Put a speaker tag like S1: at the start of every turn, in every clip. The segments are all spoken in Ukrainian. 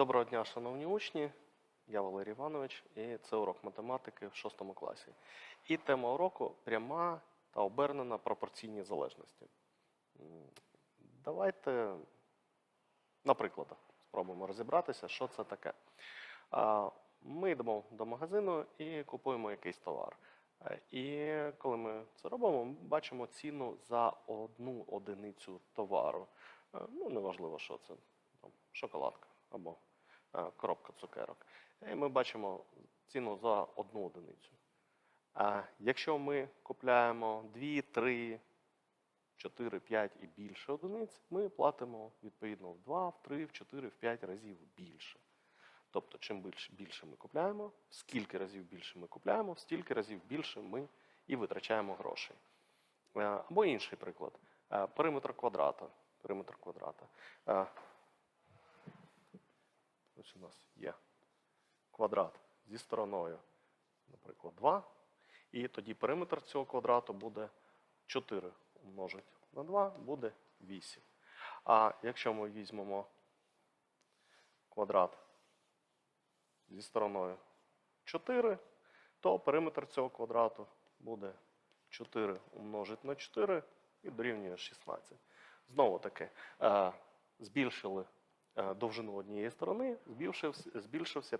S1: Доброго дня, шановні учні. Я Валерій Іванович, і це урок математики в 6 класі. І тема уроку пряма та обернена пропорційні залежності. Давайте на прикладах спробуємо розібратися, що це таке. Ми йдемо до магазину і купуємо якийсь товар. Е, І коли ми це робимо, ми бачимо ціну за одну одиницю товару. Е, Ну, неважливо, що це шоколадка або коробка цукерок. І ми бачимо ціну за одну одиницю. А якщо ми купляємо 2, 3, 4, 5 і більше одиниць, ми платимо відповідно в 2, в 3, в 4, в 5 разів більше. Тобто, чим більше, більше ми купляємо, скільки разів більше ми купляємо, стільки разів більше ми і витрачаємо грошей. Е, Або інший приклад. Е, Периметр квадрата. Периметр квадрата. Ось у нас є квадрат зі стороною, наприклад, 2. І тоді периметр цього квадрату буде 4 умножити на 2, буде 8. А якщо ми візьмемо квадрат зі стороною 4, то периметр цього квадрату буде 4 умножити на 4 і дорівнює 16. Знову таки, е, збільшили довжину однієї сторони, збільшився, збільшився,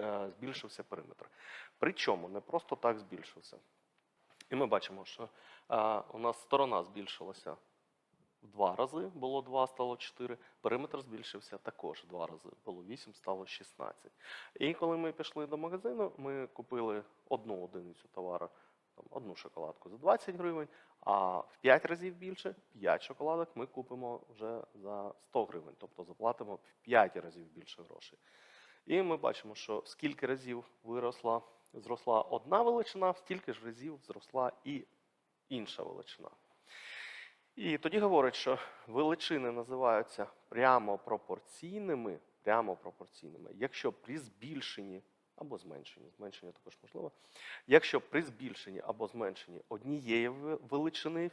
S1: е, збільшився периметр. Причому не просто так збільшився. І ми бачимо, що е, у нас сторона збільшилася в два рази, було 2, стало 4. Периметр збільшився також в два рази, було 8, стало 16. І коли ми пішли до магазину, ми купили одну одиницю товару, там, одну шоколадку за 20 гривень, а в 5 разів більше 5 шоколадок ми купимо вже за 100 гривень, тобто заплатимо в 5 разів більше грошей. І ми бачимо, що скільки разів виросла, зросла одна величина, стільки ж разів зросла і інша величина. І тоді говорить, що величини називаються прямо пропорційними, прямо пропорційними, якщо при збільшенні або зменшенні, зменшення також можливо, якщо при збільшенні або зменшенні однієї величини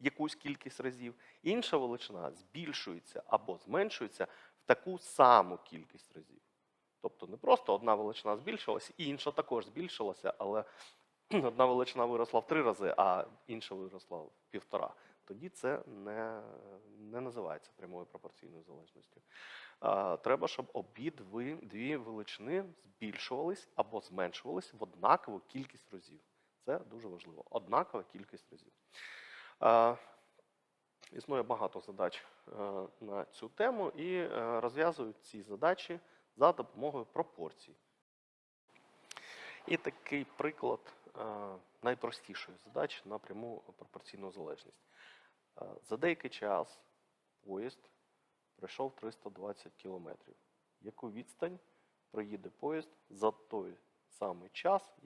S1: в якусь кількість разів, інша величина збільшується або зменшується в таку саму кількість разів. Тобто не просто одна величина збільшилася, і інша також збільшилася, але одна величина виросла в три рази, а інша виросла в півтора. Тоді це не, не називається прямою пропорційною залежністю. Треба, щоб обидві дві величини збільшувались або зменшувались в однакову кількість разів. Це дуже важливо. Однакова кількість разів. Існує багато задач е, на цю тему і е, розв'язують ці задачі за допомогою пропорцій. І такий приклад е, найпростішої задачі на пряму пропорційну залежність. За деякий час поїзд пройшов 320 кілометрів. Яку відстань проїде поїзд за той самий час,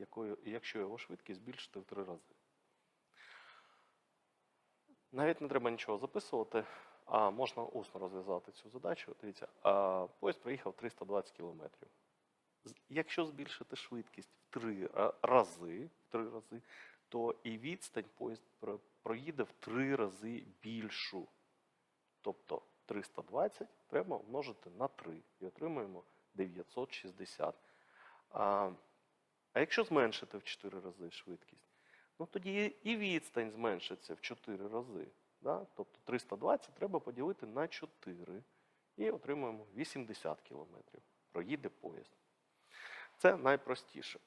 S1: якщо його швидкість збільшити в три рази? Навіть не треба нічого записувати, а можна усно розв'язати цю задачу. Дивіться, а, поїзд проїхав 320 кілометрів. Якщо збільшити швидкість в три рази, в три рази, то і відстань поїзд проїде в три рази більшу. Тобто 320 треба множити на 3 і отримуємо 960. А, а якщо зменшити в 4 рази швидкість, ну тоді і відстань зменшиться в 4 рази. Да? Тобто 320 треба поділити на 4 і отримуємо 80 кілометрів. Проїде поїзд. Це найпростіше.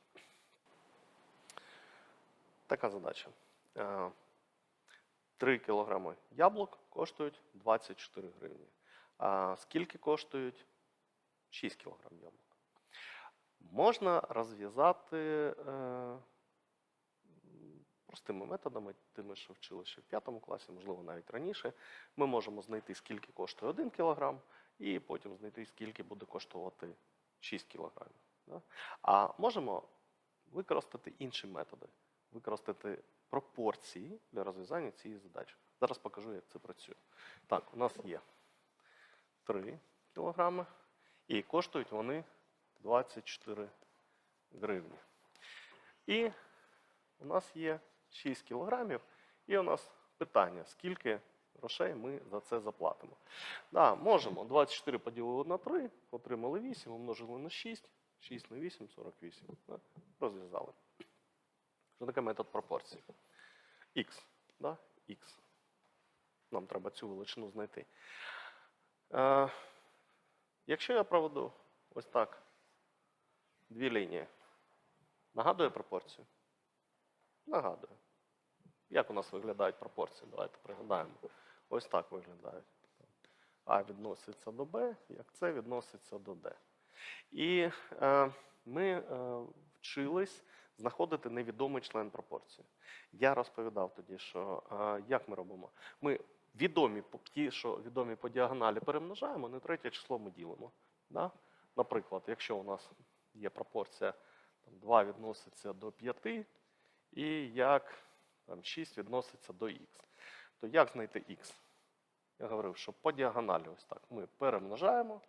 S1: Така задача. Е, 3 кілограми яблук коштують 24 гривні. А скільки коштують 6 кілограм яблук? Можна розв'язати е, простими методами, тими, що вчили ще в 5 класі, можливо, навіть раніше. Ми можемо знайти, скільки коштує 1 кілограм, і потім знайти, скільки буде коштувати 6 кілограмів. Да? А можемо використати інші методи, використати пропорції для розв'язання цієї задачі. Зараз покажу, як це працює. Так, у нас є 3 кілограми, і коштують вони 24 гривні. І у нас є 6 кілограмів, і у нас питання, скільки грошей ми за це заплатимо. Да, можемо. 24 поділили на 3, отримали 8, умножили на 6. 6 на 8, 48. Да? Розв'язали. Що таке метод пропорції? Х. Да? Х. Нам треба цю величину знайти. Е, якщо я проведу ось так дві лінії, нагадує пропорцію? Нагадує. Як у нас виглядають пропорції? Давайте пригадаємо. Ось так виглядають. А відноситься до Б, як С відноситься до Д. І е, ми е, вчились знаходити невідомий член пропорції. Я розповідав тоді, що е, як ми робимо? Ми відомі ті, що відомі по діагоналі, перемножаємо, на третє число ми ділимо. Да? Наприклад, якщо у нас є пропорція там, 2 відноситься до 5, і як там, 6 відноситься до х, то як знайти х? Я говорив, що по діагоналі ось так ми перемножаємо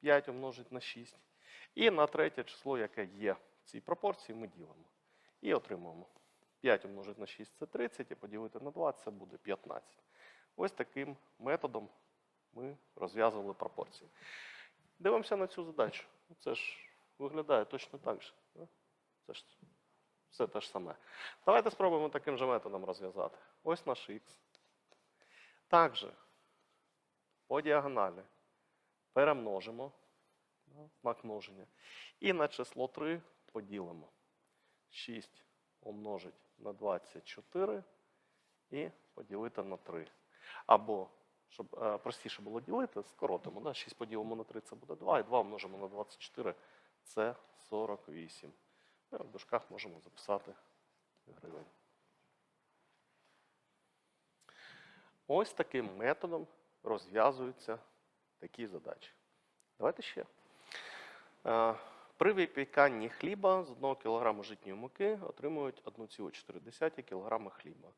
S1: 5 умножить на 6. І на третє число, яке є цій пропорції, ми ділимо. І отримуємо 5 умножить на 6 це 30, і поділити на 2 це буде 15. Ось таким методом ми розв'язували пропорції. Дивимося на цю задачу. Це ж виглядає точно так же. Це ж все те ж саме. Давайте спробуємо таким же методом розв'язати. Ось наш х. Також по діагоналі перемножимо знак множення. І на число 3 поділимо. 6 умножить на 24 і поділити на 3. Або, щоб е, простіше було ділити, скоротимо. Да? 6 поділимо на 3 це буде 2, і 2 множимо на 24 це 48. Ну, в дужках можемо записати гривень. Ось таким методом розв'язуються такі задачі. Давайте ще. При випіканні хліба з 1 кг житньої муки отримують 1,4 кг хліба.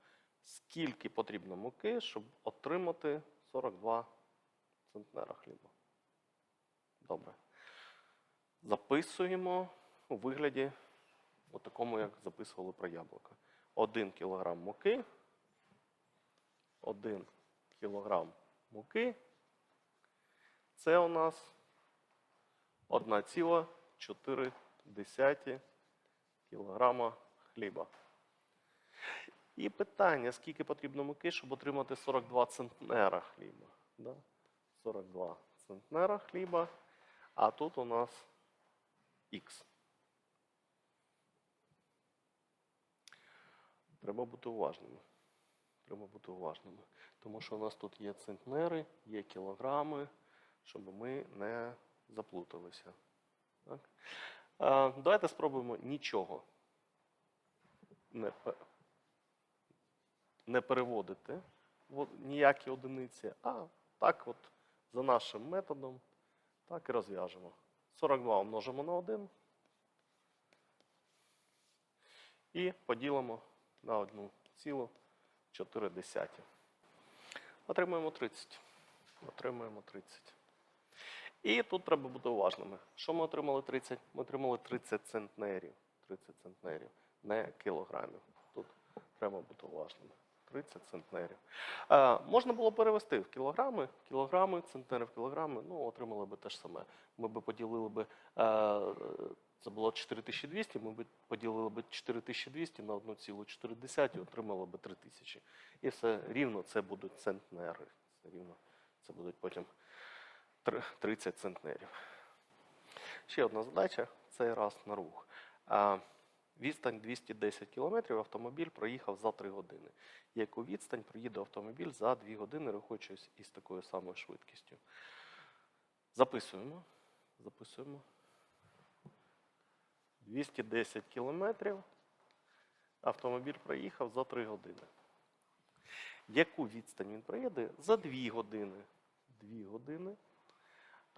S1: Скільки потрібно муки, щоб отримати 42 центнера хліба? Добре. Записуємо у вигляді такому, як записували про яблука. 1 кг муки. 1 кг муки. Це у нас 1,4 кг хліба. І питання, скільки потрібно муки, щоб отримати 42 центнера хліба. Да? 42 центнера хліба. А тут у нас х. Треба бути уважними. Треба бути уважними. Тому що у нас тут є центнери, є кілограми, щоб ми не заплуталися. Давайте спробуємо нічого не, переводити в ніякі одиниці, а так от за нашим методом так і розв'яжемо. 42 множимо на 1 і поділимо на 1,4. Отримуємо 30. Отримуємо 30. І тут треба бути уважними. Що ми отримали 30? Ми отримали 30 центнерів. 30 центнерів, не кілограмів. Тут треба бути уважними. 30 центнерів. Е, можна було перевести в кілограми, кілограми, центнери в кілограми, ну, отримали би те ж саме. Ми би поділили би, е, це було 4200, ми б поділили би 4200 на 1,4 і отримали би 3000. І все рівно це будуть центнери. Це рівно це будуть потім 30 центнерів. Ще одна задача цей раз на рух. Відстань 210 км автомобіль проїхав за 3 години. Яку відстань проїде автомобіль за 2 години, рухаючись із такою самою швидкістю? Записуємо. Записуємо. 210 кілометрів автомобіль проїхав за 3 години. Яку відстань він проїде за 2 години? 2 години.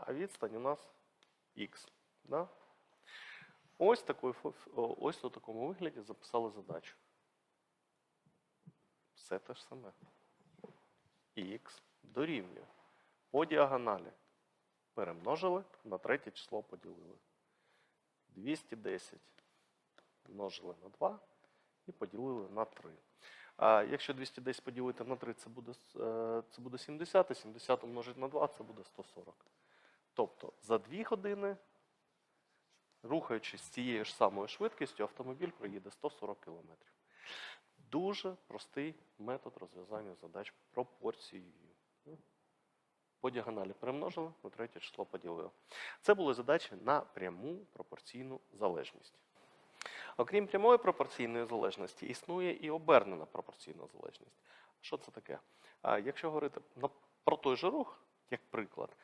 S1: А відстань у нас х. Да? Ось, такої, ось у такому вигляді записали задачу. Все те ж саме. Х дорівнює. По діагоналі перемножили, на третє число поділили. 210 множили на 2 і поділили на 3. А якщо 210 поділити на 3, це буде, е, це буде 70, і 70 умножити на 2, це буде 140. Тобто за 2 години, рухаючись з цією ж самою швидкістю, автомобіль проїде 140 км. Дуже простий метод розв'язання задач пропорцією. Ну, По діагоналі перемножили, на третє число поділили. Це були задачі на пряму пропорційну залежність. Окрім прямої пропорційної залежності, існує і обернена пропорційна залежність. Що це таке? Якщо говорити про той же рух, як приклад,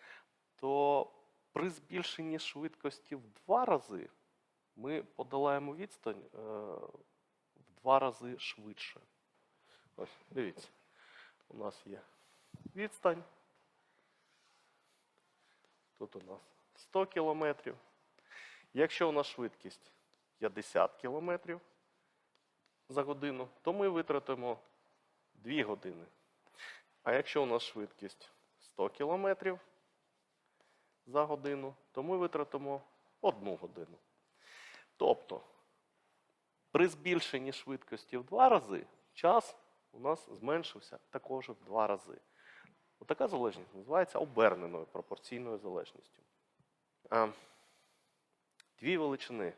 S1: то при збільшенні швидкості в два рази ми подолаємо відстань е, в два рази швидше. Ось, дивіться, у нас є відстань. Тут у нас 100 кілометрів. Якщо у нас швидкість 50 кілометрів за годину, то ми витратимо 2 години. А якщо у нас швидкість 100 кілометрів за годину, то ми витратимо 1 годину. Тобто, при збільшенні швидкості в 2 рази, час у нас зменшився також в 2 рази. Отака залежність називається оберненою пропорційною залежністю. Дві величини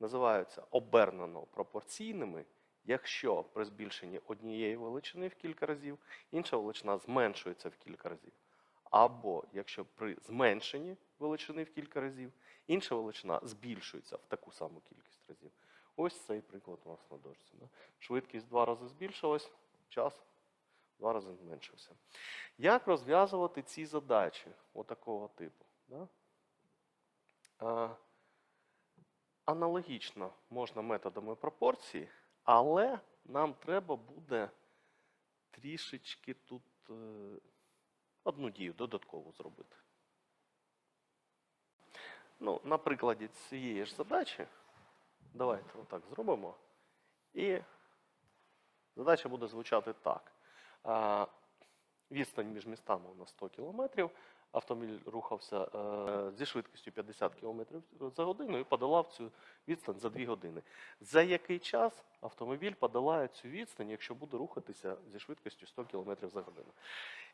S1: називаються обернено пропорційними, якщо при збільшенні однієї величини в кілька разів, інша величина зменшується в кілька разів. Або якщо при зменшенні величини в кілька разів, інша величина збільшується в таку саму кількість разів. Ось цей приклад у нас на дошці. Швидкість два рази збільшилась, час два рази зменшився. Як розв'язувати ці задачі отакого типу? Аналогічно можна методами пропорції, але нам треба буде трішечки тут е, одну дію додатково зробити. Ну, на прикладі цієї ж задачі, давайте отак зробимо. І задача буде звучати так. Відстань між містами у нас 100 кілометрів. Автомобіль рухався е, зі швидкістю 50 км за годину і подолав цю відстань за 2 години. За який час автомобіль подолає цю відстань, якщо буде рухатися зі швидкістю 100 км за годину?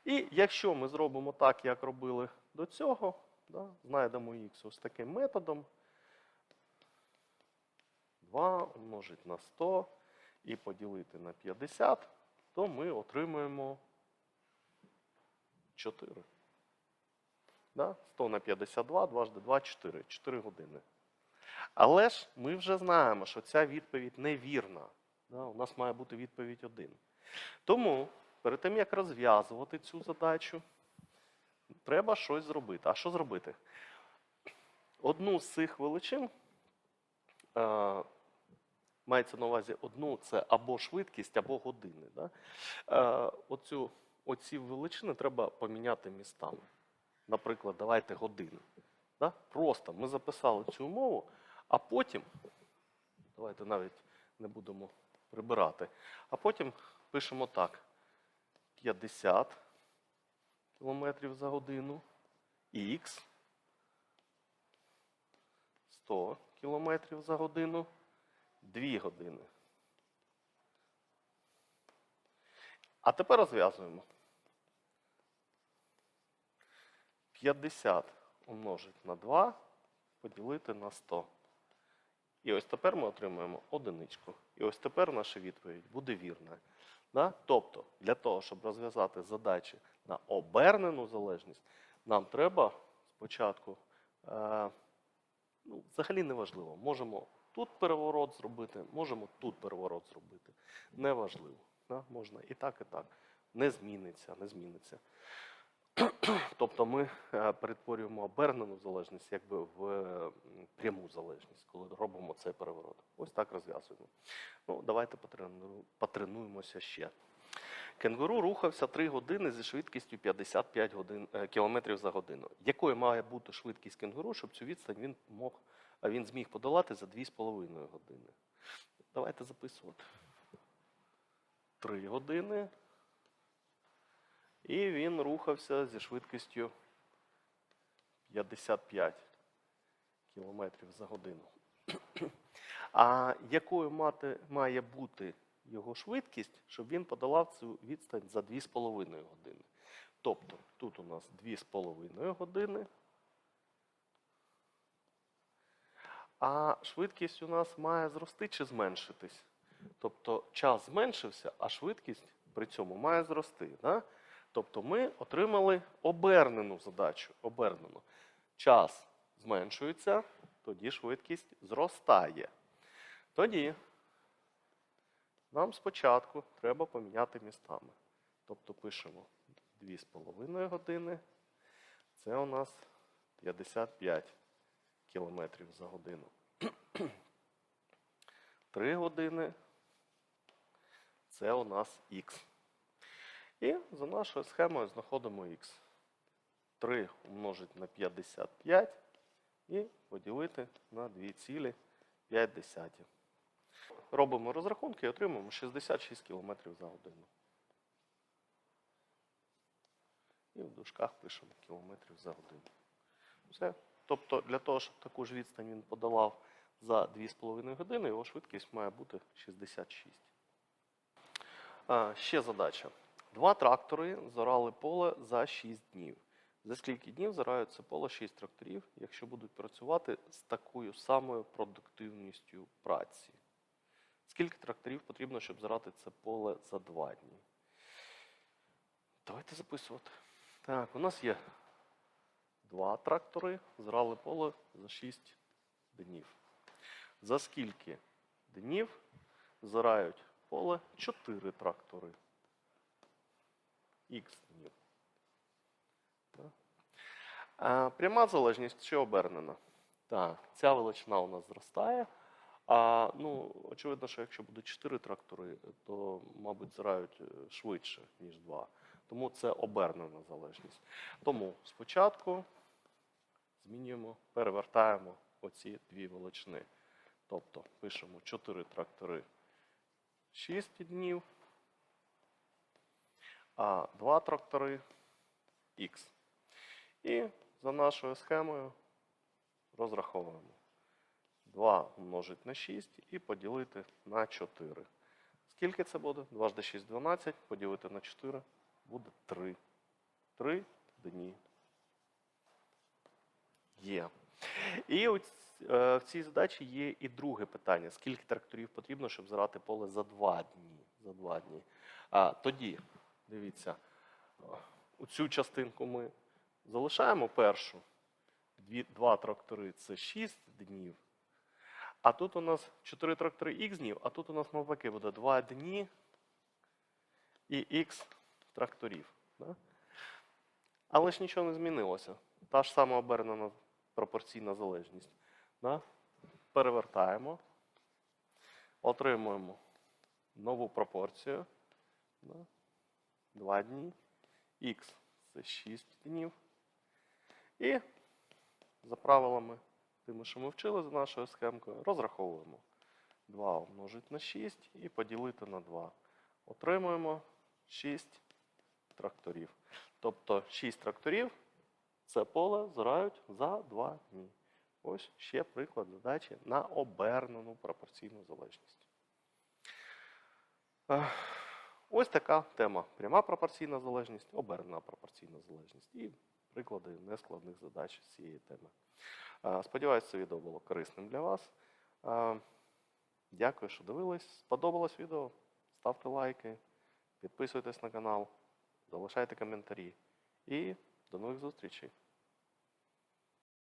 S1: І якщо ми зробимо так, як робили до цього, да, знайдемо х ось таким методом. 2 умножить на 100 і поділити на 50, то ми отримуємо 4. Да? 100 на 52, дважди 2, 4. 4 години. Але ж ми вже знаємо, що ця відповідь невірна. Да? У нас має бути відповідь 1. Тому перед тим, як розв'язувати цю задачу, треба щось зробити. А що зробити? Одну з цих величин, е, мається на увазі одну, це або швидкість, або години. Да? Е, оцю, оці величини треба поміняти містами. Наприклад, давайте години. Да? Просто ми записали цю умову, а потім, давайте навіть не будемо прибирати, а потім пишемо так: 50 км за годину, х 100 км за годину, 2 години. А тепер розв'язуємо. 50 умножить на 2 поділити на 100. І ось тепер ми отримуємо одиничку. І ось тепер наша відповідь буде вірна. Да? Тобто, для того, щоб розв'язати задачі на обернену залежність, нам треба спочатку, е, ну, взагалі неважливо, можемо тут переворот зробити, можемо тут переворот зробити. Неважливо. Да? Можна і так, і так. Не зміниться, не зміниться. Тобто ми е, перетворюємо обернену залежність якби в е, пряму залежність, коли робимо цей переворот. Ось так розв'язуємо. Ну, давайте потренуємося ще. Кенгуру рухався 3 години зі швидкістю 55 годин, е, кілометрів за годину. Якою має бути швидкість кенгуру, щоб цю відстань він, мог, він зміг подолати за 2,5 години? Давайте записувати. 3 години. І він рухався зі швидкістю 55 км за годину. А якою мати, має бути його швидкість, щоб він подолав цю відстань за 2,5 години. Тобто тут у нас 2,5 години. А швидкість у нас має зрости чи зменшитись. Тобто час зменшився, а швидкість при цьому має зрости. Да? Тобто ми отримали обернену задачу. Обернену. Час зменшується, тоді швидкість зростає. Тоді нам спочатку треба поміняти містами. Тобто пишемо 2,5 години. Це у нас 55 км за годину. 3 години. Це у нас х. І за нашою схемою знаходимо х. 3 умножити на 55 і поділити на 2,5. Робимо розрахунки і отримуємо 66 км за годину. І в дужках пишемо кілометрів за годину. Все. Тобто для того, щоб таку ж відстань він подолав за 2,5 години, його швидкість має бути 66. А, ще задача. Два трактори зорали поле за 6 днів. За скільки днів зирають це поле 6 тракторів, якщо будуть працювати з такою самою продуктивністю праці? Скільки тракторів потрібно, щоб зорати це поле за 2 дні? Давайте записувати. Так, у нас є два трактори, зрали поле за 6 днів. За скільки днів зирають поле 4 трактори? Х днів. Пряма залежність чи обернена? Так, ця величина у нас зростає. А, ну, очевидно, що якщо буде 4 трактори, то, мабуть, зирають е, швидше, ніж 2. Тому це обернена залежність. Тому спочатку змінюємо, перевертаємо оці дві величини. Тобто пишемо 4 трактори 6 днів, а 2 трактори х. І за нашою схемою розраховуємо 2 умножити на 6 і поділити на 4. Скільки це буде? 2 жди 6 12, поділити на 4 буде 3. 3 дні. Є. І е, в цій задачі є і друге питання: скільки тракторів потрібно, щоб зорати поле за 2 дні. За 2 дні. А тоді, дивіться, у цю частинку ми залишаємо першу. Дві, два трактори це 6 днів. А тут у нас 4 трактори х днів, а тут у нас навпаки буде 2 дні і х тракторів. Да? Але ж нічого не змінилося. Та ж сама обернена пропорційна залежність. Да? Перевертаємо, отримуємо нову пропорцію. Да? 2 дні. Х це 6 днів. І за правилами тими, що ми вчили за нашою схемкою, розраховуємо 2 умножити на 6 і поділити на 2. Отримуємо 6 тракторів. Тобто 6 тракторів це поле зирають за 2 дні. Ось ще приклад задачі на обернену пропорційну залежність. Ось така тема. Пряма пропорційна залежність, обернена пропорційна залежність. І приклади нескладних задач з цієї теми. Сподіваюсь, це відео було корисним для вас. Дякую, що дивились. Сподобалось відео? Ставте лайки, підписуйтесь на канал, залишайте коментарі. І до нових зустрічей!